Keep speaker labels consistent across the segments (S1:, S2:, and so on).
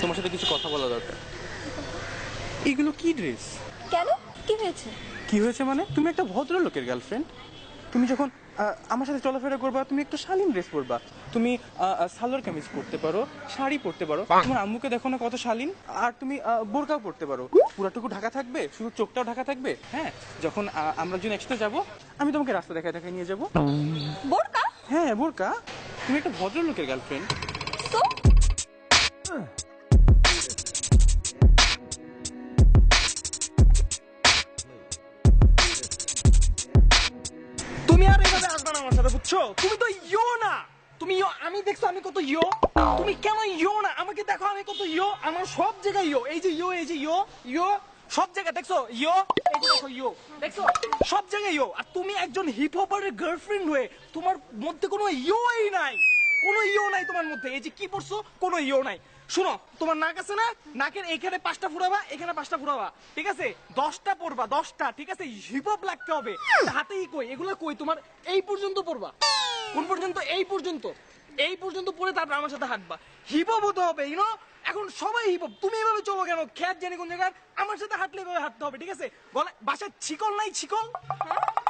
S1: তোমার সাথে কিছু কথা বলা দরকার। এগুলো কি ড্রেস?
S2: কেন? কি হয়েছে?
S1: কি হয়েছে মানে? তুমি একটা ভদ্রলোকের গার্লফ্রেন্ড তুমি যখন আমার সাথে চলাফেরা করবা তুমি একটা শালীন ড্রেস পরবা। তুমি সালোয়ার কামিজ পরতে পারো শাড়ি পরতে পারো তোমার আম্মুকে দেখো না কত শালীন আর তুমি বোরকাও পরতে পারো। পুরাটুকু ঢাকা থাকবে শুধু চোখটাও ঢাকা থাকবে হ্যাঁ? যখন আমরা যখন একসাথে যাব আমি তোমাকে রাস্তা দেখায় দেখায় নিয়ে যাব।
S2: বোরকা?
S1: হ্যাঁ বোরকা। তুমি একটা ভদ্রলোকের গার্লফ্রেন্ড
S3: বুঝছ তুমি তো ইয়ো না। তুমি ইয়ো, আমি দেখছ, আমি কত ইয়ো। তুমি কেন ইয়ো না? আমাকে দেখো, আমি কত ইয়ো। আমার সব জায়গায় ইয়ো। এই যে ইয়ো, এই যে ইয়ো ইয়ো, সব জায়গায়, দেখছ? ইয়ো, এই যে দেখো, ইয়ো। দেখছ? সব জায়গায় ইয়ো। আর তুমি একজন হিপ হপারের গার্লফ্রেন্ড হয়ে তোমার মধ্যে কোনো ইয়োই নাই। কোনো ইয়ো নাই তোমার মধ্যে। এই যে কি পড়ছো? কোনো ইয়ো নাই। শুনো, তোমার নাক আছে না? নাকের এখানে পাঁচটা ফুরাবা, এখানে পাঁচটা ফুরাবা, ঠিক আছে? দশটা পড়বা, দশটা, ঠিক আছে? হিপ হপ লাগতে হবে। হাতেই কই? এগুলো কই? তোমার এই পর্যন্ত পড়বা। কোন পর্যন্ত? এই পর্যন্ত। এই পর্যন্ত পড়ে তারপর আমার সাথে হাঁটবা। হিপ হপ হতে হবে ইউনো এখন সবাই হিপ হপ তুমি এভাবে চলো কেন? খ্যাত জানি কোন জায়গায়। আমার সাথে হাঁটলে এভাবে হাঁটতে হবে, ঠিক আছে? গলা বাসায় ছিকল নাই? ছিকল?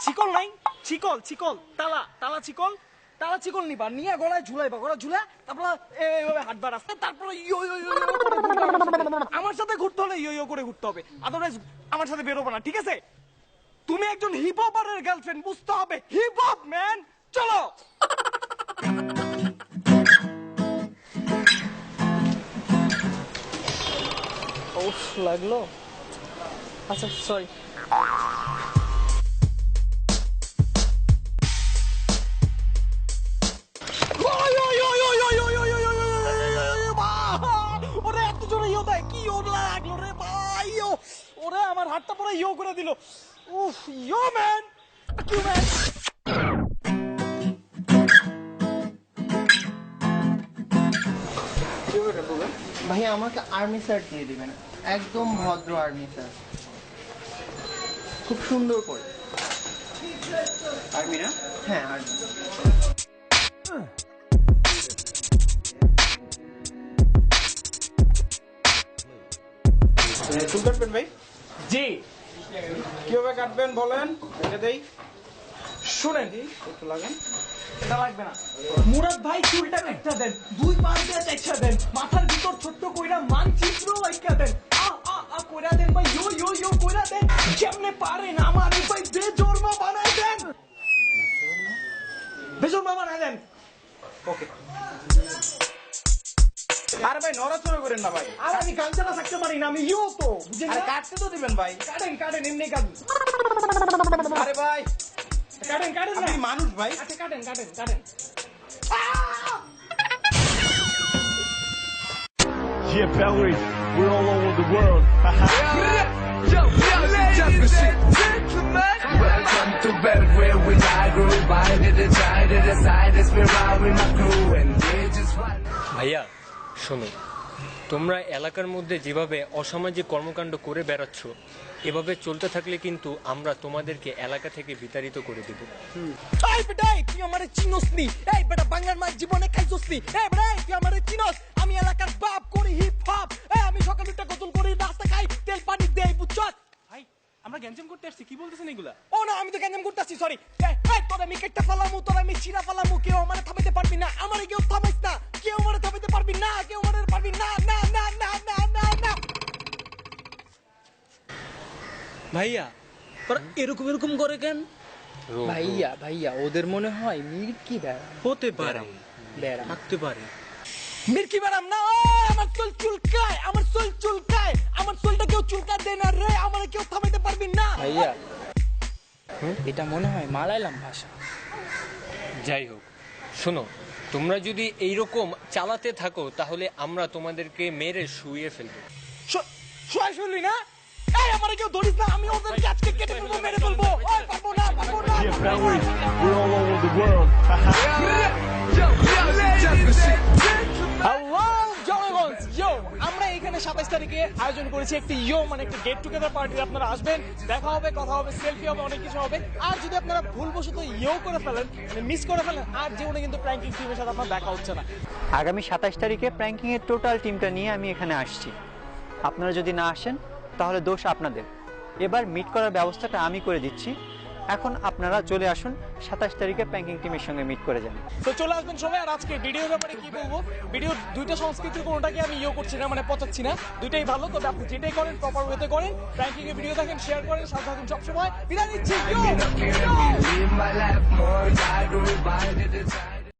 S3: ছিকল নাই? ছিকল ছিকল। তালা তালা ছিকল? তালা চিকল নিবা নিয়ে গলায় ঝুলাইবা গলা ঝুলা তারপর এইভাবে হাঁটবা রাস্তা, তারপর আমার সাথে। ঘুরতে হলে ইয়ো করে ঘুরতে হবে। আদারওয়াইজ, আমার সাথে বেরোবো না, ঠিক আছে? তুমি একজন হিপ হপারের গার্লফ্রেন্ড বুঝতে হবে। হিপ হপ ম্যান চলো লাগল? আচ্ছা সরি আমার হাতটা পুরো ইয়ো করে দিল। উফ ইয়ো ম্যান কিউ ম্যান
S4: ভাইয়া আমাকে আর্মি শার্ট দিয়ে দিবেন। একদম ভদ্র আর্মি শার্ট খুব সুন্দর করে।
S1: আর্মি না?
S4: হ্যাঁ আর্মি
S1: চুল কাটবেন ভাই?
S3: জি।
S1: কীভাবে কাটবেন বলেন? এটা দেই।
S3: শুনেন
S1: একটু লাগান।
S3: এটা লাগবে না। মুরাদ ভাই চুলটা একটা দেন দুই পাশ দিয়ে একটা দেন মাথার ভিতর ছোট্ট কইরা মানচিত্র একটা দেন। আ আ আ কইরা দেন ভাই ইয়ো ইয়ো ইয়ো কইরা দেন। কেমনে পারেন আমার ভাই বেজর্মা বানাই দেন? বেজর্মা বানাই দেন।
S1: ওকে। আরে ভাই নড়াচড়া করেন না ভাই
S3: আর আমি গান চালা থাকতে পারি না আমি ইয়ো তো বুঝেন
S1: আরে? কাটতে তো দিবেন ভাই
S3: কাটেন কাটেন এমনি কাটেন
S1: আরে ভাই
S3: কাটেন কাটেন না
S1: আপনি মানুষ ভাই
S3: আচ্ছা কাটেন কাটেন কাটেন
S5: Yeah, Valerie, we're all over the world.
S6: Welcome to Belgrade, which I grew by the side to the side, with my crew, and they just right.
S7: শোনো, তোমরা এলাকার মধ্যে যেভাবে অসামাজিক কর্মকাণ্ড করে বেড়াচ্ছ, এভাবে চলতে থাকলে কিন্তু আমরা তোমাদেরকে এলাকা থেকে বিতাড়িত করে দেব।
S3: এই বেটা তুই আমারে চিনোসনি। এই বেটা বাংলার মার জীবনে খাইছোসনি। এই বেটা
S1: করতে আসছি? কি বলতেছেন এগুলা?
S3: ও না আমি তো গ্যাঞ্জাম করতেছি সরি এই এই তোর আমি কেটে ফালামু তোর আমি ছিড়া ফালামু কেউ আমারে থামাইতে পারবি না। আমারে কেউ থামাইস না কেউ আমারে থামাইতে পারবি না কেউ আমারে পারবি না না না না না না না।
S8: ভাইয়া ওরা এরকম এরকম করে কেন? ভাইয়া ভাইয়া ওদের মনে হয় মির্কি বেড়া
S7: হতে পারে।
S8: বেড়া
S7: থাকতে পারে।
S3: মির্কি ম্যাডাম না আমার চুল চুলকায় আমার চুল চুলকায়। আমার চুলটা কেউ চুলকায় দেয় না রে আমার কেউ থামাইতে পারবি না।
S8: ভাইয়া। এটা মনে হয় মালায়ালাম ভাষা।
S7: যাই হোক শোনো তোমরা যদি এইরকম চালাতে থাকো তাহলে আমরা তোমাদেরকে মেরে শুয়ে ফেলব।
S3: শ- শোয়া শুনলি না? এই আমার কেউ ধরিস না আমি ওদেরকে আজকে কেটে ফেলব মেরে ফেলব। ওই পারব না পারব না
S5: we're all over the world.
S3: Hello জনগণ ইয়ো আমরা এখানে এখানে সাতাইশ তারিখে আয়োজন করেছি একটি ইয়ো মানে একটি গেট টুগেদার পার্টির আপনারা আসবেন, দেখা হবে, কথা হবে সেলফি হবে, অনেক কিছু হবে। আর যদি আপনারা ভুলবশত ইয়ো করে ফেলেন মানে মিস করে ফেলেন, আর জীবনে কিন্তু প্র্যাঙ্কিং টিমের সাথে আপনার দেখা হচ্ছে না।
S9: আগামী সাতাশ তারিখে প্র্যাঙ্কিং এর টোটাল টিমটা নিয়ে আমি এখানে আসছি। আপনারা যদি না আসেন, তাহলে দোষ আপনাদের। এবার মিট করার ব্যবস্থাটা আমি করে দিচ্ছি। এখন আপনারা চলে আসুন সাতাশ তারিখে ব্যাংকিং টিমের সঙ্গে মিট করে যান।
S3: তো চলে আসবেন সবাই, আর আজকে ভিডিওর ব্যাপারে কি বলব? ভিডিও দুইটা সংস্কৃতির কোনোটাকে আমি ইয়ে করছি না মানে পচাচ্ছি না। দুইটাই ভালো, তবে আপনি যেটাই করেন প্রপার ওয়েতে করেন। ব্যাংকিং এর ভিডিও দেখেন শেয়ার করেন, সাথে থাকুন সবসময়। বিদায় নিচ্ছি